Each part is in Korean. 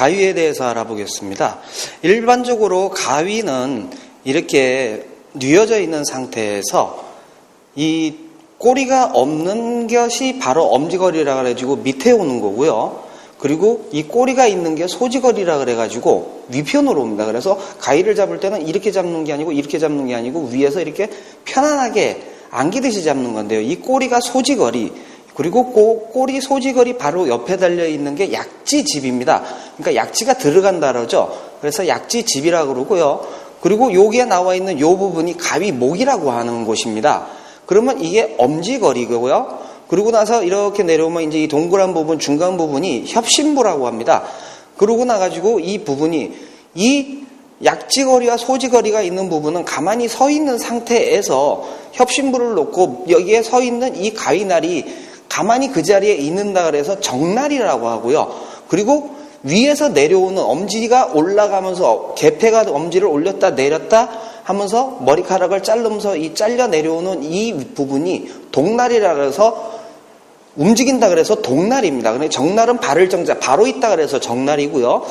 가위에 대해서 알아보겠습니다. 일반적으로 가위는 이렇게 뉘어져 있는 상태에서 이 꼬리가 없는 것이 바로 엄지거리라 그래가지고 밑에 오는 거고요. 그리고 이 꼬리가 있는 게 소지거리라 그래가지고 위편으로 옵니다. 그래서 가위를 잡을 때는 이렇게 잡는 게 아니고 이렇게 잡는 게 아니고 위에서 이렇게 편안하게 안기듯이 잡는 건데요. 이 꼬리가 소지거리 그리고 꼬, 꼬리 소지거리 바로 옆에 달려 있는 게 약지집입니다. 그러니까 약지가 들어간다 그러죠. 그래서 약지집이라 그러고요. 그리고 여기에 나와 있는 요 부분이 가위목이라고 하는 곳입니다. 그러면 이게 엄지거리고요. 그러고 나서 이렇게 내려오면 이제 이 동그란 부분, 중간 부분이 협심부라고 합니다. 그러고 나가지고 이 부분이 이 약지거리와 소지거리가 있는 부분은 가만히 서 있는 상태에서 협심부를 놓고 여기에 서 있는 이 가위날이 가만히 그 자리에 있는다 그래서 정날이라고 하고요. 그리고 위에서 내려오는 엄지가 올라가면서 개폐가 엄지를 올렸다 내렸다 하면서 머리카락을 자르면서 이 잘려 내려오는 이 부분이 동날이라 그래서 움직인다 그래서 동날입니다. 근데 정날은 발을 정자 바로 있다 그래서 정날이고요.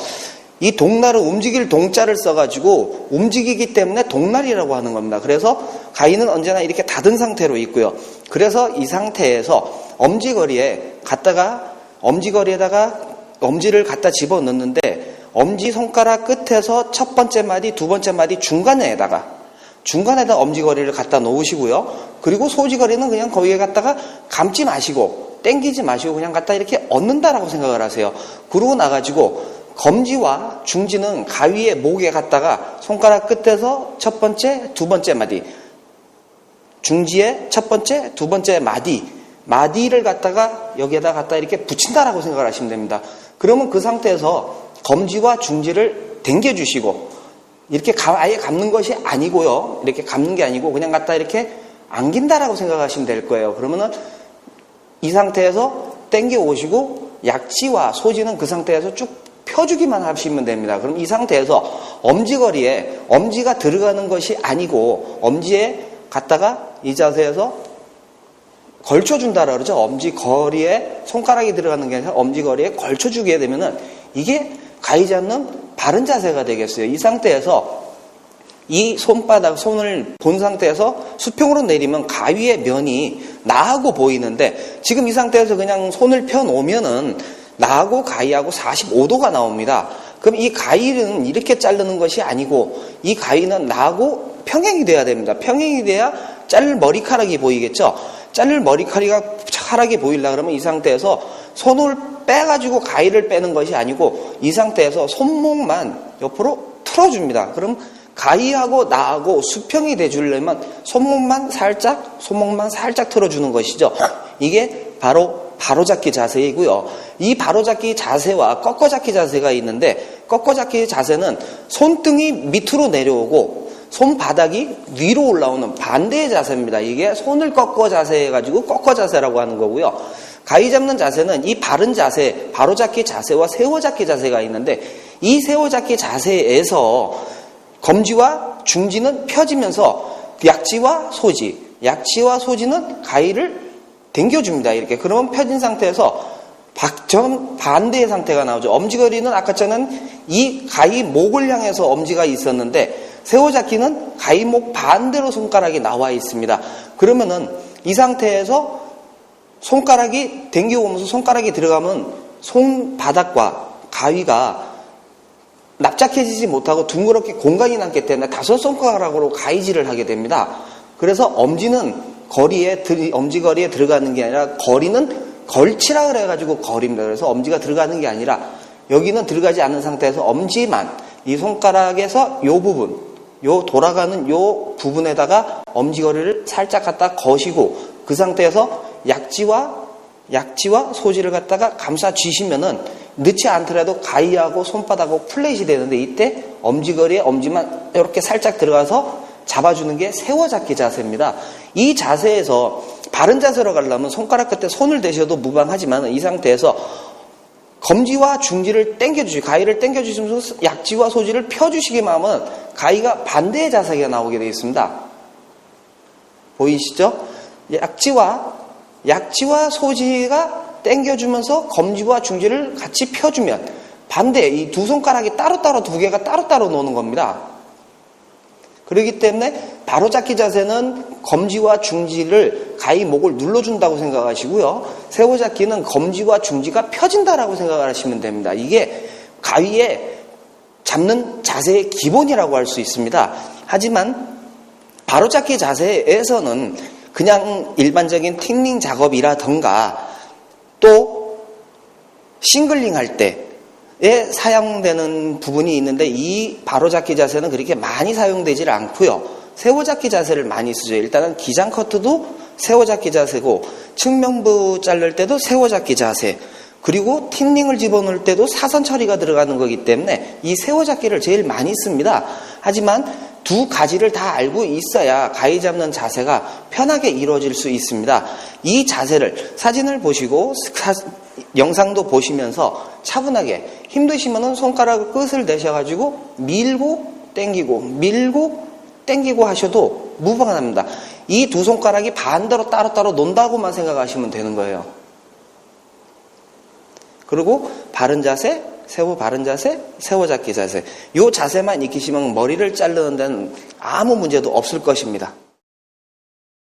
이 동날은 움직일 동자를 써가지고 움직이기 때문에 동날이라고 하는 겁니다. 그래서 가위는 언제나 이렇게 닫은 상태로 있고요. 그래서 이 상태에서 엄지거리에 갖다가 엄지거리에다가 엄지를 갖다 집어 넣는데 엄지 손가락 끝에서 첫 번째 마디, 두 번째 마디 중간에다가 중간에다 엄지거리를 갖다 놓으시고요. 그리고 소지거리는 그냥 거기에 갖다가 감지 마시고 땡기지 마시고 그냥 갖다 이렇게 얻는다라고 생각을 하세요. 그러고 나가지고 검지와 중지는 가위의 목에 갖다가 손가락 끝에서 첫 번째, 두 번째 마디, 중지의 첫 번째, 두 번째 마디, 마디를 갖다가 여기에다 갖다 이렇게 붙인다라고 생각을 하시면 됩니다. 그러면 그 상태에서 검지와 중지를 당겨주시고 이렇게 가- 아예 감는 것이 아니고요. 이렇게 감는 게 아니고 그냥 갖다 이렇게 안긴다라고 생각하시면 될 거예요. 그러면은 이 상태에서 당겨 오시고 약지와 소지는 그 상태에서 쭉 펴주기만 하시면 됩니다. 그럼 이 상태에서 엄지거리에 엄지가 들어가는 것이 아니고 엄지에 갖다가 이 자세에서 걸쳐준다라 그러죠. 엄지 거리에 손가락이 들어가는 게 아니라 엄지 거리에 걸쳐주게 되면은 이게 가위 잡는 바른 자세가 되겠어요. 이 상태에서 이 손바닥, 손을 본 상태에서 수평으로 내리면 가위의 면이 나하고 보이는데 지금 이 상태에서 그냥 손을 펴 놓으면은 나하고 가위하고 45도가 나옵니다. 그럼 이 가위는 이렇게 자르는 것이 아니고 이 가위는 나하고 평행이 돼야 됩니다. 평행이 돼야 자를 머리카락이 보이겠죠. 자를 머리카락이 보이려 그러면 이 상태에서 손을 빼가지고 가위를 빼는 것이 아니고 이 상태에서 손목만 옆으로 틀어줍니다. 그럼 가위하고 나하고 수평이 돼주려면 손목만 살짝, 손목만 살짝 틀어주는 것이죠. 이게 바로 바로잡기 자세이고요. 이 바로잡기 자세와 꺾어잡기 자세가 있는데 꺾어잡기 자세는 손등이 밑으로 내려오고 손바닥이 위로 올라오는 반대의 자세입니다. 이게 손을 꺾어 자세 해가지고 꺾어 자세라고 하는 거고요. 가위 잡는 자세는 이 바른 자세, 바로잡기 자세와 세워잡기 자세가 있는데 이 세워잡기 자세에서 검지와 중지는 펴지면서 약지와 소지, 약지와 소지는 가위를 당겨줍니다. 이렇게. 그러면 펴진 상태에서 박전 반대의 상태가 나오죠. 엄지거리는 아까처럼 이 가위 목을 향해서 엄지가 있었는데 세워잡기는 가위 목 반대로 손가락이 나와 있습니다. 그러면은 이 상태에서 손가락이 당겨오면서 손가락이 들어가면 손바닥과 가위가 납작해지지 못하고 둥그렇게 공간이 남기 때문에 다섯 손가락으로 가위질을 하게 됩니다. 그래서 엄지는 거리에 엄지거리에 들어가는 게 아니라 거리는 걸치라 그래가지고 거리입니다. 그래서 엄지가 들어가는 게 아니라 여기는 들어가지 않은 상태에서 엄지만 이 손가락에서 요 부분, 요 돌아가는 요 부분에다가 엄지거리를 살짝 갖다 거시고 그 상태에서 약지와 약지와 소지를 갖다가 감싸 쥐시면은 넣지 않더라도 가위하고 손바닥하고 플레이시 되는데 이때 엄지거리에 엄지만 이렇게 살짝 들어가서 잡아주는 게 세워잡기 자세입니다. 이 자세에서 바른 자세로 가려면 손가락 끝에 손을 대셔도 무방하지만 이 상태에서 검지와 중지를 당겨주시, 가위를 당겨주시면서 약지와 소지를 펴주시기만 하면 가위가 반대의 자세가 나오게 되어 있습니다. 보이시죠? 약지와 약지와 소지가 당겨주면서 검지와 중지를 같이 펴주면 반대 이 두 손가락이 따로따로 두 개가 따로따로 노는 겁니다. 그렇기 때문에 바로잡기 자세는 검지와 중지를 가위 목을 눌러준다고 생각하시고요. 세워잡기는 검지와 중지가 펴진다라고 생각을 하시면 됩니다. 이게 가위에 잡는 자세의 기본이라고 할 수 있습니다. 하지만 바로잡기 자세에서는 그냥 일반적인 팅링 작업이라던가 또 싱글링 할때 에 사용되는 부분이 있는데 이 바로잡기 자세는 그렇게 많이 사용되질 않고요. 세워잡기 자세를 많이 쓰죠. 일단은 기장 커트도 세워잡기 자세고 측면부 자를 때도 세워잡기 자세 그리고 틴링을 집어넣을 때도 사선 처리가 들어가는 거기 때문에 이 세워잡기를 제일 많이 씁니다. 하지만 두 가지를 다 알고 있어야 가위 잡는 자세가 편하게 이루어질 수 있습니다. 이 자세를 사진을 보시고 사- 영상도 보시면서 차분하게 힘드시면은 손가락 끝을 내셔가지고 밀고 땡기고 밀고 땡기고 하셔도 무방합니다. 이 두 손가락이 반대로 따로따로 논다고만 생각하시면 되는 거예요. 그리고 바른 자세, 세워 바른 자세, 세워 잡기 자세. 이 자세만 익히시면 머리를 자르는 데는 아무 문제도 없을 것입니다.